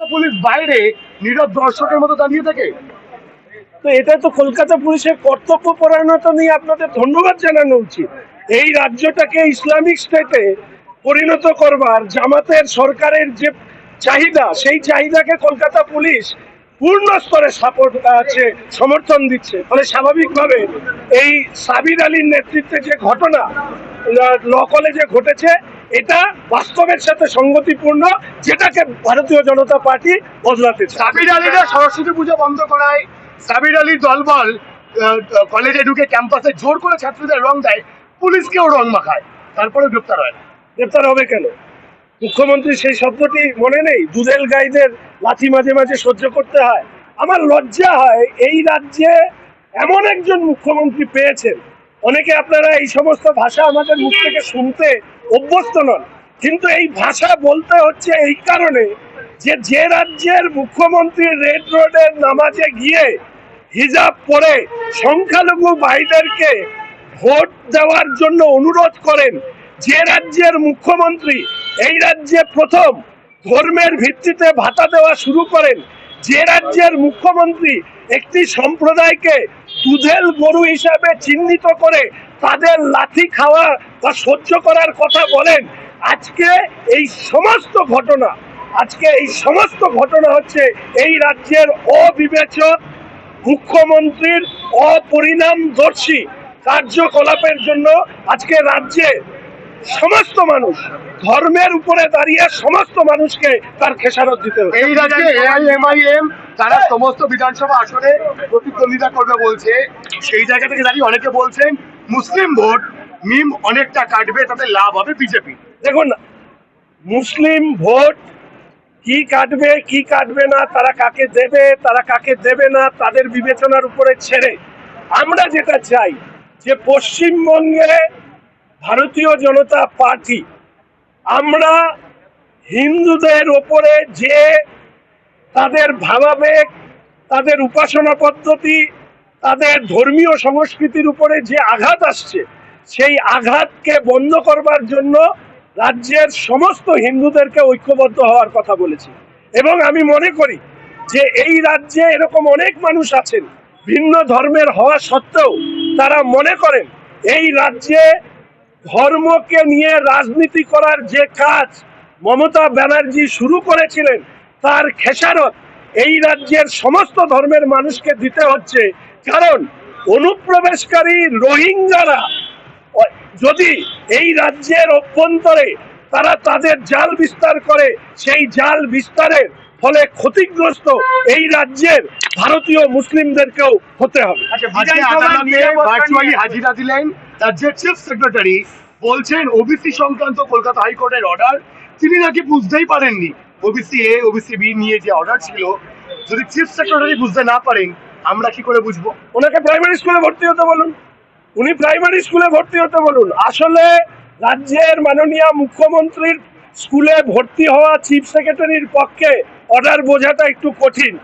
Police বাইরে নীরব দর্শকের মতো দাঁড়িয়ে থাকে। তো এটা তো কলকাতা পুলিশের কর্তব্য পরায়ণতা নিয়ে আপনাদের ধন্যবাদ জানানো উচিত। এই রাজ্যটাকে ইসলামিক স্টেটে পরিণত করবার জামাতের সরকারের যে চাহিদা, সেই চাহিদাকে কলকাতা পুলিশ পূর্ণ স্তরে সাপোর্ট, আছে, সমর্থন দিচ্ছে। ফলে স্বাভাবিকভাবে এই সাবির আলীর নেতৃত্বে যে ঘটনা ল কলেজে ঘটেছে এটা বাস্তবের সাথে সঙ্গতিপূর্ণ যেটাকে ভারতীয় জনতা পার্টি বদলাতে সাবির আলীরা সরস্বতী পুজো বন্ধ করায় সাবির আলীর দলবল কলেজে ঢুকে ক্যাম্পাসে জোর করে ছাত্রীদের রং দেয় পুলিশকেও রং মাখায় তারপরে গ্রেপ্তার হয়। গ্রেপ্তার হবে কেন? মুখ্যমন্ত্রী সেই শব্দটি মনে নেই? দুধেল গাইদের লাথি মাঝে মাঝে সহ্য করতে হয়। আমার লজ্জা হয় এই রাজ্যে এমন একজন মুখ্যমন্ত্রী পেয়েছেন। অনেকে আপনারা এই সমস্ত ভাষা আমাদের মুখ থেকে শুনতে অভ্যস্ত নন। কিন্তু এই ভাষা বলতে হচ্ছে এই কারণে যে যে রাজ্যের মুখ্যমন্ত্রী রেড রোডের নামাজে গিয়ে হিজাব পরে সংখ্যালঘু ভাইদেরকে ভোট দেওয়ার জন্য অনুরোধ করেন, যে রাজ্যের মুখ্যমন্ত্রী এই রাজ্যে প্রথম ধর্মের ভিত্তিতে ভাতা দেওয়া শুরু করেন, যে রাজ্যের মুখ্যমন্ত্রী একটি সম্প্রদায়কে দুধেল গরু হিসাবে চিহ্নিত করে তাদের লাথি খাওয়া বা সহ্য করার কথা বলেন, আজকে এই সমস্ত ঘটনা, আজকে এই সমস্ত ঘটনা হচ্ছে এই রাজ্যের অবিবেচক মুখ্যমন্ত্রীর অপরিণামদর্শী কার্যকলাপের জন্য আজকে রাজ্যে সমস্ত মানুষ ধর্মের উপরে দাঁড়িয়ে সমস্ত মানুষকে তার খেসারত দিতে হবে। এই রাজ্যে এআইএমআইএম তারা সমস্ত বিধানসভা আসনে প্রতিদ্বন্দ্বিতা করবে বলছে সেই জায়গা থেকে দাঁড়িয়ে অনেকে বলছেন মুসলিম ভোট মিম অনেকটা কাটবে তাতে লাভ হবে বিজেপি। দেখুন মুসলিম ভোট কি কাটবে কি কাটবে না তারা কাকে দেবে তারা কাকে দেবে না তাদের বিবেচনার উপরে ছেড়ে। আমরা যেটা চাই যে পশ্চিমবঙ্গে ভারতীয় জনতা পার্টি। আমরা হিন্দুদের ওপরে যে তাদের ভাবাবেগ, তাদের উপাসনা পদ্ধতি, তাদের ধর্মীয় সংস্কৃতির উপরে যে আঘাত আসছে, সেই আঘাতকে বন্ধ করবার জন্য রাজ্যের সমস্ত হিন্দুদেরকে ঐক্যবদ্ধ হওয়ার কথা বলেছি। এবং আমি মনে করি যে এই রাজ্যে এরকম অনেক মানুষ আছেন, ভিন্ন ধর্মের হওয়া সত্ত্বেও তারা মনে করেন, এই রাজ্যে ধর্মকে নিয়ে রাজনীতি করার যে কাজ মমতা ব্যানার্জি শুরু করেছিলেন তার খেসারত এই রাজ্যের সমস্ত ধর্মের মানুষকে দিতে হচ্ছে। কারণ অনুপ্রবেশকারী রোহিঙ্গারা যদি এই রাজ্যের অভ্যন্তরে তারা তাদের জাল বিস্তার করে সেই জাল বিস্তারের ফলে ক্ষতিগ্রস্ত এই রাজ্যের ভারতীয় মুসলিমদেরকেও হতে হবে। ভার্চুয়ালি হাজিরা দিলেন। রাজ্যের চিফ সেক্রেটারি বলছেন ওবিসি সংক্রান্ত কলকাতা হাইকোর্টের অর্ডার তিনি নাকি বুঝতেই পারেননি। ওবিসি এ ওবিসি বি নিয়ে যে অর্ডার ছিল, যদি চিফ সেক্রেটারি বুঝতে না পারেন, আমরা কি করে বুঝব? ওনাকে প্রাইমারি স্কুলে ভর্তি হতে বলুন। উনি প্রাইমারি স্কুলে ভর্তি হতে বলুন। আসলে রাজ্যের মাননীয় মুখ্যমন্ত্রীর স্কুলে ভর্তি হওয়া চিফ সেক্রেটারির পক্ষে অর্ডার বোঝাটা একটু কঠিন।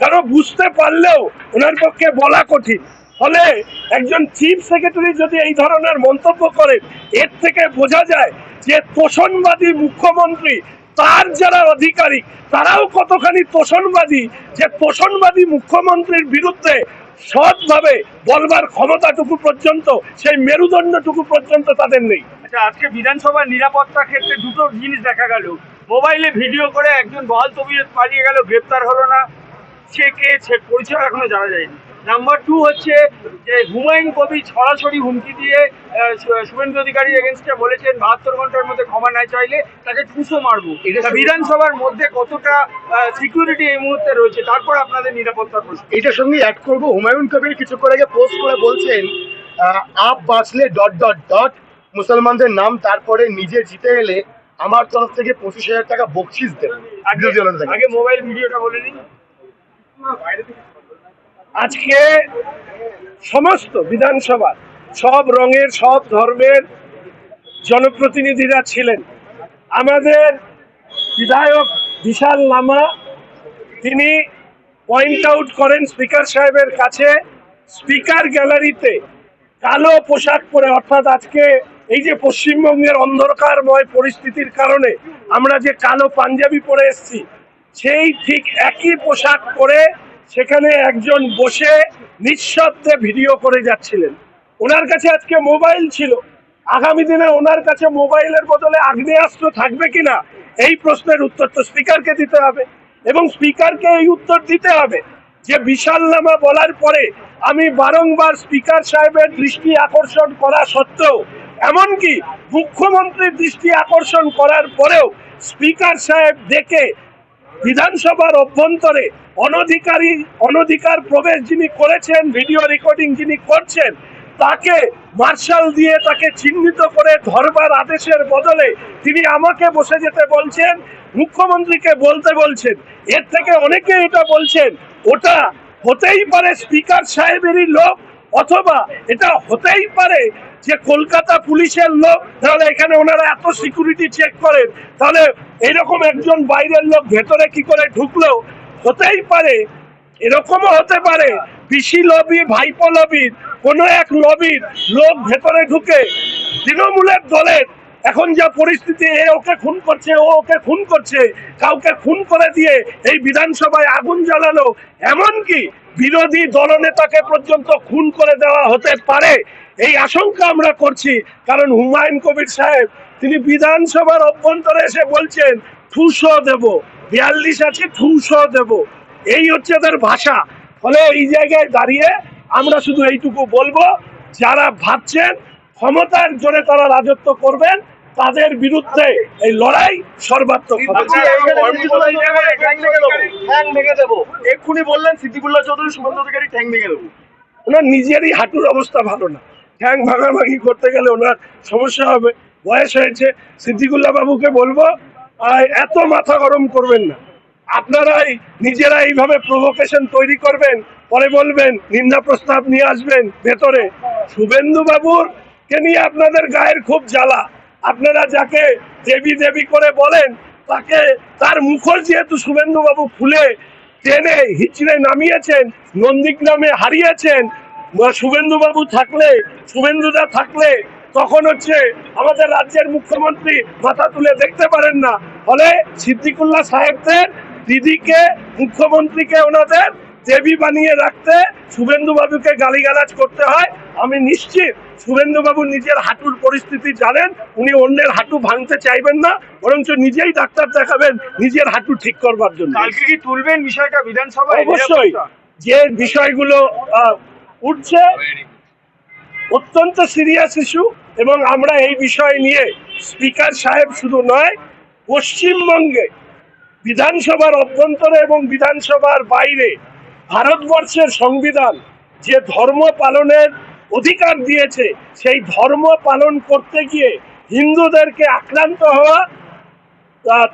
কারণ বুঝতে পারলেও ওনার পক্ষে বলা কঠিন। ফলে একজন চিফ সেক্রেটারি যদি এই ধরনের মন্তব্য করেন এর থেকে বোঝা যায় যে তোষণবাদী মুখ্যমন্ত্রী, তার যারা আধিকারিক, তারাও কতখানি তোষণবাদী যে তোষণবাদী মুখ্যমন্ত্রীর বিরুদ্ধে সৎভাবে বলবার ক্ষমতাটুকু পর্যন্ত, সেই মেরুদণ্ডটুকু পর্যন্ত তাদের নেই। আচ্ছা আজকে বিধানসভার নিরাপত্তা ক্ষেত্রে দুটো জিনিস দেখা গেল। মোবাইলে ভিডিও করে একজন বহাল তবিয়ত পালিয়ে গেল, গ্রেপ্তার হলো না। সে কে, সে পরিচয় এখনও জানা যায়নি। নাম্বার টু হচ্ছে যে হুমায়ুন কবির সরাসরি হুমকি দিয়ে শুভেন্দু অধিকারী এগেনস্টে বলেছেন বাহাত্তর ঘণ্টার মধ্যে ক্ষমা না চাইলে তাকে টুসো মারবো। বিধানসভার মধ্যে কতটা সিকিউরিটি এই মুহূর্তে রয়েছে তারপর আপনাদের নিরাপত্তার প্রশ্ন। এটার সঙ্গে অ্যাড করব হুমায়ুন কবির কিছু করে আগে পোস্ট করে বলছেন আপ বাঁচলে ডট ডট ডট মুসলমানদের নাম তারপরে নিজে জিতে এলে আমার তরফ থেকে পঁচিশ হাজার টাকা বকশিস দেবে। বিরোধী দলের আগে মোবাইল ভিডিওটা বলে নিন আজকে সমস্ত বিধানসভা, সব রঙের, সব ধর্মের জনপ্রতিনিধিরা ছিলেন। আমাদের বিধায়ক বিশাল লামা, তিনি পয়েন্ট আউট করেন স্পিকার সাহেবের কাছে। স্পিকার গ্যালারিতে কালো পোশাক পরে, অর্থাৎ আজকে এই যে পশ্চিমবঙ্গের অন্ধকারময় পরিস্থিতির কারণে আমরা যে কালো পাঞ্জাবি পরে এসেছি, সেই ঠিক একই পোশাক পরে সেখানে একজন বসে নিঃশব্দে ভিডিও করে যাচ্ছিলেন। ওনার কাছে আজকে মোবাইল ছিল। আগামী দিনে ওনার কাছে মোবাইলের বদলে আগ্নেয়াস্ত্র থাকবে কিনা, এই প্রশ্নের উত্তর তো স্পিকারকে দিতে হবে। এবং স্পিকারকে এই উত্তর দিতে হবে যে, বিশাল নামা বলার পরে আমি বারংবার স্পিকার সাহেবের দৃষ্টি আকর্ষণ করা সত্ত্বেও, এমনকি মুখ্যমন্ত্রীর দৃষ্টি আকর্ষণ করার পরেও স্পিকার সাহেব দেখে বিধানসভার অভ্যন্তরে অনধিকারী, অনধিকার প্রবেশ যিনি করেছেন ভিডিও রেকর্ডিং যিনি করছেন, তাকে মার্শাল দিয়ে তাকে চিহ্নিত করে ধরবার আদেশের বদলে তিনি আমাকে বসে যেতে বলছেন, মুখ্যমন্ত্রীকে বলতে বলছেন। এর থেকে অনেকে এটা বলছেন, ওটা হতেই পারে স্পিকার সাহেবেরই লোক, অথবা এটা হতেই পারে যে কলকাতা পুলিশের লোক, তাহলে এখানে ওনারা এত সিকিউরিটি চেক করেন, তাহলে এরকম একজন বাইরের লোক ভেতরে কি করে ঢুকলো হতেই পারে, এরকমও হতে পারে। পিসি লবি, ভাইপো লবির, কোনো এক লবির লোক ভেতরে ঢুকে তৃণমূলের দলের এখন যা পরিস্থিতি, এ ওকে খুন করছে, ও ওকে খুন করছে, কাউকে খুন করে দিয়ে এই বিধানসভায় আগুন জ্বালানো এমনকি বিরোধী দলনেতাকে পর্যন্ত খুন করে দেওয়া হতে পারে। এই আশঙ্কা আমরা করছি, কারণ হুমায়ুন কবির সাহেব তিনি বিধানসভার অভ্যন্তরে এসে বলছেন ঠুসো দেব বিয়াল্লিশ আছে ঠুসো দেব। এই হচ্ছে তার ভাষা। ফলে এই জায়গায় দাঁড়িয়ে আমরা শুধু এইটুকু বলব যারা ভাবছেন ক্ষমতার জোরে তারা রাজত্ব করবেন তাদের বিরুদ্ধে এই লড়াই সর্বাত্মক এক্ষুনি বললেন সিদ্দিকুল্লাহ চৌধুরী সুমন্ত অধিকারী ঠ্যাং ভেঙে দেবো। ওনার নিজেরই হাঁটুর অবস্থা ভালো না। ঠ্যাং ভাগাভাগি করতে গেলে ওনার সমস্যা হবে। বয়স হয়েছে, সিদ্দিকুল্লাহ বাবুকে বলব এত মাথা গরম করবেন না। আপনারাই নিজেরা এইভাবে প্রভোকেশন তৈরি করবেন, পরে বলবেন, নিন্দা প্রস্তাব নিয়ে আসবেন ভেতরে। শুভেন্দু বাবুর কে নিয়ে আপনাদের গায়ের খুব জ্বালা। আপনারা যাকে দেবী দেবী করে বলেন, তাকে তার মুখোশ যেহেতু শুভেন্দু বাবু ফুলে, টেনে হিচড়ে নামিয়েছেন, নন্দীগ্রামে হারিয়েছেন শুভেন্দু বাবু থাকলে, শুভেন্দুদা থাকলে তখন হচ্ছে আমাদের রাজ্যের মুখ্যমন্ত্রী মাথা তুলে দেখতে পারেন না। ফলে সিদ্দিকুল্লাহ সাহেবদের দিদিকে মুখ্যমন্ত্রীকে ওনাদের দেবী বানিয়ে রাখতে শুভেন্দু বাবুকে গালিগালাজ করতে হয়। আমি নিশ্চিত শুভেন্দু বাবু নিজের হাঁটুর পরিস্থিতি জানেন উনি অন্যের হাঁটু ভাঙতে চাইবেন না বরঞ্চ নিজেই ডাক্তার দেখাবেন নিজের হাঁটু ঠিক করবার জন্য। কালকে কি তুলবেন বিষয়টা বিধানসভায়? অবশ্যই? যে বিষয়গুলো উঠছে অত্যন্ত সিরিয়াস ইস্যু এবং আমরা এই বিষয় নিয়ে স্পিকার সাহেব শুধু নয়, পশ্চিমবঙ্গে বিধানসভার অভ্যন্তরে এবং বিধানসভার বাইরে ভারতবর্ষের সংবিধান যে ধর্ম পালনের অধিকার দিয়েছে, সেই ধর্ম পালন করতে গিয়ে হিন্দুদেরকে আক্রান্ত হওয়া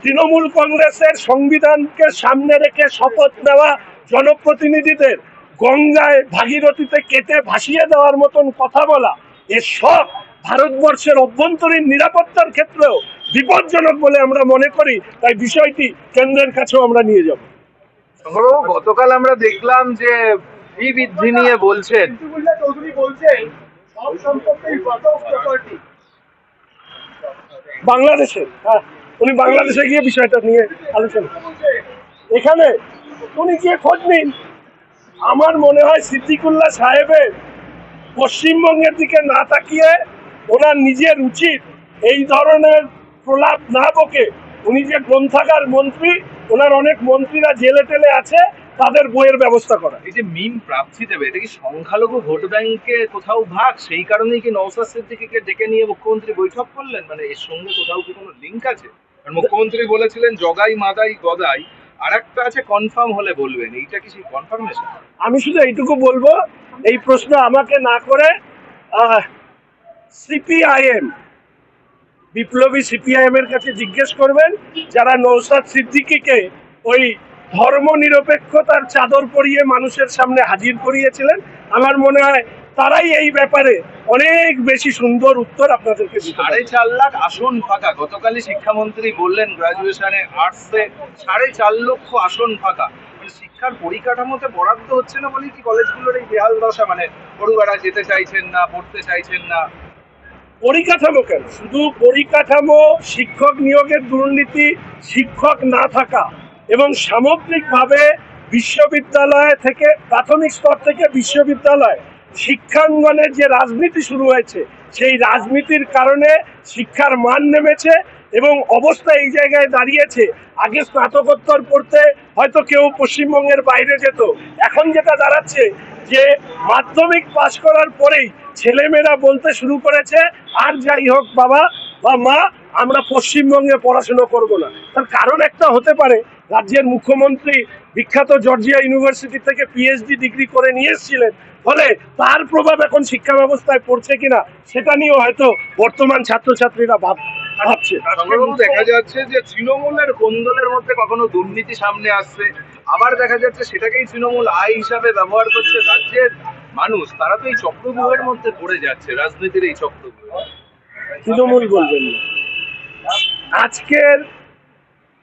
তৃণমূল কংগ্রেসের সংবিধানকে সামনে রেখে শপথ নেওয়া জনপ্রতিনিধিদের গঙ্গায় ভাগীরথীতে কেটে ভাসিয়ে দেওয়ার মতন কথা বলা এ সব ভারতবর্ষের অভ্যন্তরীণ নিরাপত্তার ক্ষেত্রেও বিপজ্জনক বলে আমরা মনে করি। তাই বিষয়টি কেন্দ্রের কাছেও আমরা নিয়ে যাব। গতকাল আমরা দেখলাম যে ফি বৃদ্ধি নিয়ে বলছেন। বাংলাদেশে হ্যাঁ উনি বাংলাদেশে গিয়ে বিষয়টা নিয়ে আলোচনা এখানে উনি গিয়ে খোঁজ নিন। আমার মনে হয় সিদ্দিকুল্লাহ সাহেবের পশ্চিমবঙ্গের দিকে না তাকিয়ে ওনার নিজের উচিত এই ধরনের প্রলাপ না বকে উনি যে গ্রন্থাগার মন্ত্রী, ওনার অনেক মন্ত্রীরা জেলে টেলে আছে, তাদের বইয়ের ব্যবস্থা করা। এই যে মিন প্রাপ্তি দেবে, এটা কি সংখ্যালঘু ভোট ব্যাংকে কোথাও ভাগ? সেই কারণেই কি নৌসাদ সিদ্দিকিকে ডেকে নিয়ে মুখ্যমন্ত্রী বৈঠক করলেন? মানে এর সঙ্গে কোথাও কি কোনো লিঙ্ক আছে? মুখ্যমন্ত্রী বলেছিলেন, জগাই মাদাই গদাই। আর আছে কনফার্ম হলে বলবেন। এইটা কি কনফার্মেশন আমি শুধু এইটুকু বলব, এই প্রশ্ন আমাকে না করে সিপিআইএম বিপ্লবী সিপিআইএম এর কাছে জিজ্ঞেস করবেন, যারা নৌসাদ সিদ্দিকীকে ওই ধর্ম নিরপেক্ষতার চাদর পরিয়ে মানুষের সামনে হাজির করিয়েছিলেন, আমার মনে হয় তারাই এই ব্যাপারে অনেক বেশি সুন্দর উত্তর আপনাদেরকে সাড়ে চার লাখ আসন ফাঁকা। গতকালই শিক্ষামন্ত্রী বললেন গ্রাজুয়েশনে আর্টসে সাড়ে চার লক্ষ আসন ফাঁকা। মানে শিক্ষার পরিকাঠামোতে বরাদ্দ হচ্ছে না বলেই কি কলেজগুলোর এই বেহাল দশা? মানে পড়ুয়ারা যেতে চাইছেন না পড়তে চাইছেন না। পরিকাঠামো কেন? শুধু পরিকাঠামো শিক্ষক নিয়োগের দুর্নীতি শিক্ষক না থাকা এবং সামগ্রিকভাবে বিশ্ববিদ্যালয় থেকে প্রাথমিক স্তর থেকে বিশ্ববিদ্যালয় শিক্ষাঙ্গনের যে রাজনীতি শুরু হয়েছে, সেই রাজনীতির কারণে শিক্ষার মান নেমেছে এবং অবস্থা এই জায়গায় দাঁড়িয়েছে। আগে স্নাতকোত্তর পড়তে হয়তো কেউ পশ্চিমবঙ্গের বাইরে যেত। এখন যেটা দাঁড়াচ্ছে যে মাধ্যমিক পাশ করার পরেই ছেলেমেয়েরা বলতে শুরু করেছে, আর যাই হোক বাবা বা মা, আমরা পশ্চিমবঙ্গে পড়াশোনা করব না। তার কারণ একটা হতে পারে, রাজ্যের মুখ্যমন্ত্রী বিখ্যাত জর্জিয়া ইউনিভার্সিটি থেকে পিএইচডি ডিগ্রি করে নিয়ে এসেছিলেন। ফলে তার প্রভাব এখন শিক্ষা ব্যবস্থায় পড়ছে কিনা সেটা নিয়েও হয়তো বর্তমান ছাত্রছাত্রীরা ভাব ভাবছে। দেখা যাচ্ছে যে তৃণমূলের কোন্দলের মধ্যে কখনো দুর্নীতি সামনে আসছে। আবার দেখা যাচ্ছে সেটাকেই তৃণমূল আয় হিসাবে ব্যবহার করছে রাজ্যের মানুষ। তারা তো এই চক্রব্যূহের মধ্যে পড়ে যাচ্ছে রাজনীতির এই চক্রব্যূহ তৃণমূল বলবেন আজকের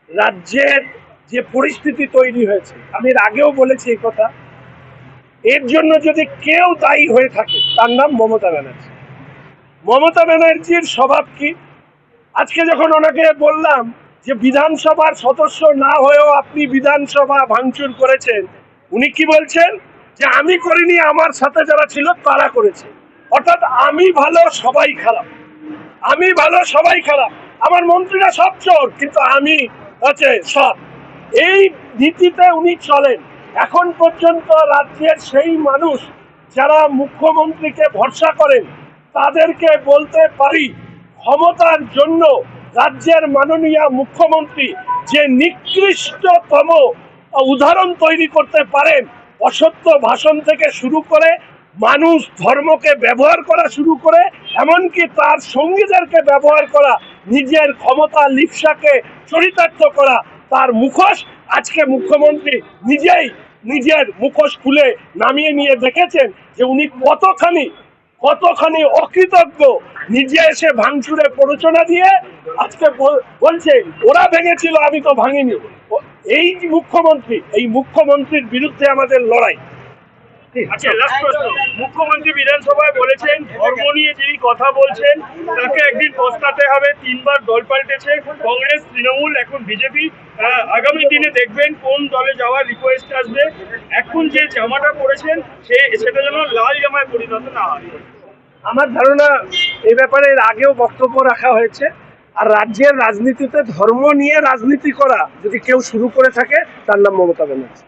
রাজ্যের যে পরিস্থিতি তৈরি হয়েছে, আমি এর আগেও বলেছি এই কথা, এর জন্য যদি কেউ দায়ী হয়ে থাকে, তার নাম মমতা ব্যানার্জি। মমতা ব্যানার্জির স্বভাব কি? আজকে যখন ওনাকে বললাম যে বিধানসভার সদস্য না হয়েও আপনি বিধানসভা ভাঙচুর করেছেন, উনি কি বলছেন? যে আমি করিনি, আমার সাথে যারা ছিল তারা করেছে। অর্থাৎ আমি ভালো, সবাই খারাপ। আমি ভালো, সবাই খারাপ। আমার মন্ত্রীরা সব চোর, কিন্তু আমি হচ্ছে সৎ। এই নীতিতে উনি চলেন। এখন পর্যন্ত রাজ্যের সেই মানুষ যারা মুখ্যমন্ত্রীকে ভরসা করেন, তাদেরকে বলতে পারি, ক্ষমতার জন্য রাজ্যের মাননীয় মুখ্যমন্ত্রী যে নিকৃষ্টতম উদাহরণ তৈরি করতে পারেন, অসত্য ভাষণ থেকে শুরু করে মানুষ ধর্মকে ব্যবহার করা শুরু করে, এমনকি তার সঙ্গীদেরকে ব্যবহার করা, নিজের ক্ষমতা লিপসাকে চরিতার্থ করা তার মুখোশ আজকে মুখ্যমন্ত্রী নিজেই নিজের মুখোশ খুলে নামিয়ে নিয়ে দেখেছেন যে উনি কতখানি কতখানি অকৃতজ্ঞ। নিজে এসে ভাঙচুরে প্ররোচনা দিয়ে আজকে বল- বলছে, ওরা ভেঙেছিল, আমি তো ভাঙিনি। এই মুখ্যমন্ত্রী, এই মুখ্যমন্ত্রীর বিরুদ্ধে আমাদের লড়াই। আচ্ছা লাস্ট প্রশ্ন। মুখ্যমন্ত্রী বিধানসভায় বলেছেন ধর্ম নিয়ে যিনি কথা বলছেন তাকে একদিন পস্তাতে হবে তিনবার দল পাল্টেছে। কংগ্রেস তৃণমূল এখন বিজেপি। আগামী দিনে দেখবেন কোন দলে যাওয়ার রিকোয়েস্ট আসবে। এখন যে জামাটা পরেছেন সে সেটা যেন লাল জামায় পরিণত না হয়। আমার ধারণা এ ব্যাপারে এর আগেও বক্তব্য রাখা হয়েছে। আর রাজ্যের রাজনীতিতে ধর্ম নিয়ে রাজনীতি করা যদি কেউ শুরু করে থাকে তার নাম মমতা ব্যানার্জি।